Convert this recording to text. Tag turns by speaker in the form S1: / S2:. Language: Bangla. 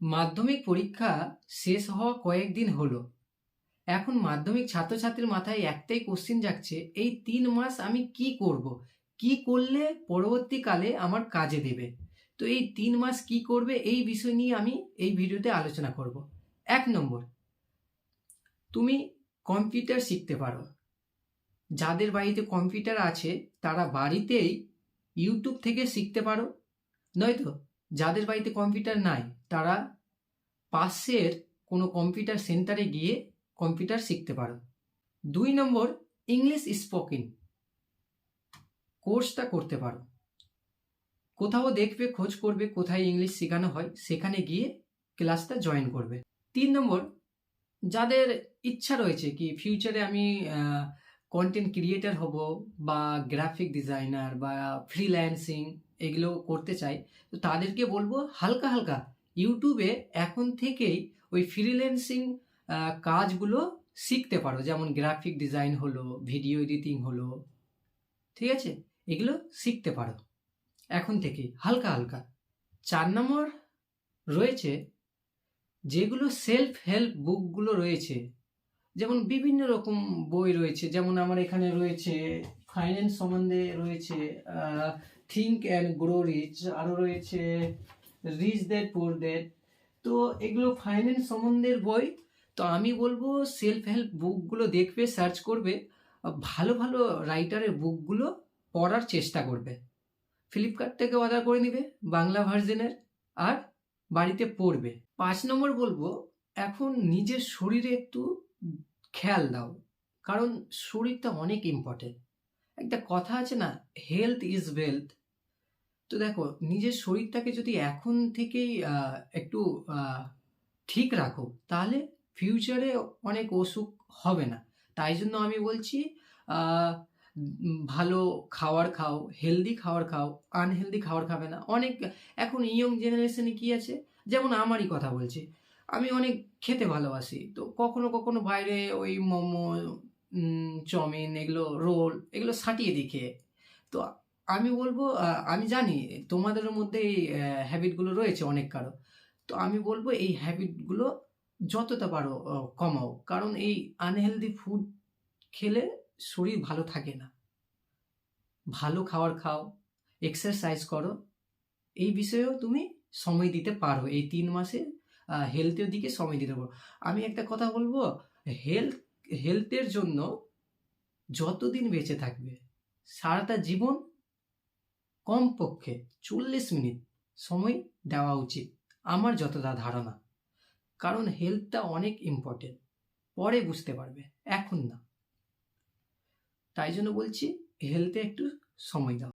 S1: মাধ্যমিক পরীক্ষা শেষ হওয়া কয়েকদিন হলো। এখন মাধ্যমিক ছাত্রছাত্রীর মাথায় একটাই কোশ্চিন যাচ্ছে এই তিন মাস আমি কি করব? কি করলে পরবর্তীকালে আমার কাজে দেবে? তো এই তিন মাস কি করবে এই বিষয় নিয়ে আমি এই ভিডিওতে আলোচনা করব। এক নম্বর, তুমি কম্পিউটার শিখতে পারো। যাদের বাড়িতে কম্পিউটার আছে, তারা বাড়িতেই ইউটিউব থেকে শিখতে পারো। নয়তো যাদের বাড়িতে কম্পিউটার নাই, তারা পাশের কোনো কম্পিউটার সেন্টারে গিয়ে কম্পিউটার শিখতে পারো। দুই নম্বর ইংলিশ স্পোকিং কোর্সটা করতে পারো। কোথাও দেখবে, খোঁজ করবে কোথায় ইংলিশ শেখানো হয়, সেখানে গিয়ে ক্লাসটা জয়েন করবে। তিন নম্বর, যাদের ইচ্ছা রয়েছে কি ফিউচারে আমি কন্টেন্ট ক্রিয়েটার হব বা গ্রাফিক ডিজাইনার বা ফ্রিল্যান্সিং এগুলো করতে চাই। তো তাদেরকে বলব হালকা হালকা ইউটিউবে এখন থেকেই ওই ফ্রিল্যান্সিং কাজগুলো শিখতে পারো। যেমন গ্রাফিক ডিজাইন হলো ভিডিও এডিটিং হলো, ঠিক আছে? এগুলো শিখতে পারো। এখন থেকেই হালকা হালকা। চার নম্বর রয়েছে যেগুলো সেলফ হেল্প বুকগুলো রয়েছে, যেমন বিভিন্ন রকম বই রয়েছে। যেমন আমার এখানে রয়েছে ফাইন্যান্স সম্বন্ধে রয়েছে থিঙ্ক অ্যান্ড গ্রো রিচ আরও রয়েছে রিচ দ্যাট পোর দ্যাট তো এগুলো ফাইন্যান্স সম্বন্ধের বই। তো আমি বলব সেলফ হেল্প বুকগুলো দেখবে সার্চ করবে ভালো ভালো রাইটারের বুকগুলো পড়ার চেষ্টা করবে। ফ্লিপকার্ট থেকে অর্ডার করে নিবে, বাংলা ভার্জনের আর বাড়িতে পড়বে। পাঁচ নম্বর বলব, এখন নিজের শরীরে একটু খেয়াল দাও, কারণ শরীরটা অনেক ইম্পর্টেন্ট একটা কথা আছে না হেলথ ইজ ওয়েলথ তো দেখো, নিজের শরীরটাকে যদি এখন থেকেই একটু ঠিক রাখো, তাহলে ফিউচারে অনেক অসুখ হবে না। তাই জন্য আমি বলছি ভালো খাবার খাও হেলদি খাওয়ার খাও আনহেলদি খাবার খাবে না। অনেক, এখন ইয়ং জেনারেশনে কি আছে, যেমন আমারই কথা বলছি, আমি অনেক খেতে ভালোবাসি, তো কখনো কখনো বাইরে ওই মোমো চাউমিন, এগুলো রোল, এগুলো সাটিয়ে খেয়ে তো আমি বলব আমি জানি তোমাদের মধ্যে এই হ্যাবিটগুলো রয়েছে অনেক কারও। তো আমি বলব এই হ্যাবিটগুলো যতটা পারো কমাও। কারণ এই আনহেলদি ফুড খেলে শরীর ভালো থাকে না। ভালো খাবার খাও এক্সারসাইজ করো, এই বিষয়েও তুমি সময় দিতে পারো। এই তিন মাসে হেলথের দিকে সময় দিতে পারো। আমি একটা কথা বলব হেলথ হেলথের জন্য যতদিন বেঁচে থাকবে, সারাটা জীবন কমপক্ষে চল্লিশ মিনিট সময় দেওয়া উচিত আমার যতটা ধারণা। কারণ হেলথটা অনেক ইম্পর্টেন্ট পরে বুঝতে পারবে, এখন না। তাই জন্য বলছি হেলথে একটু সময় দাও।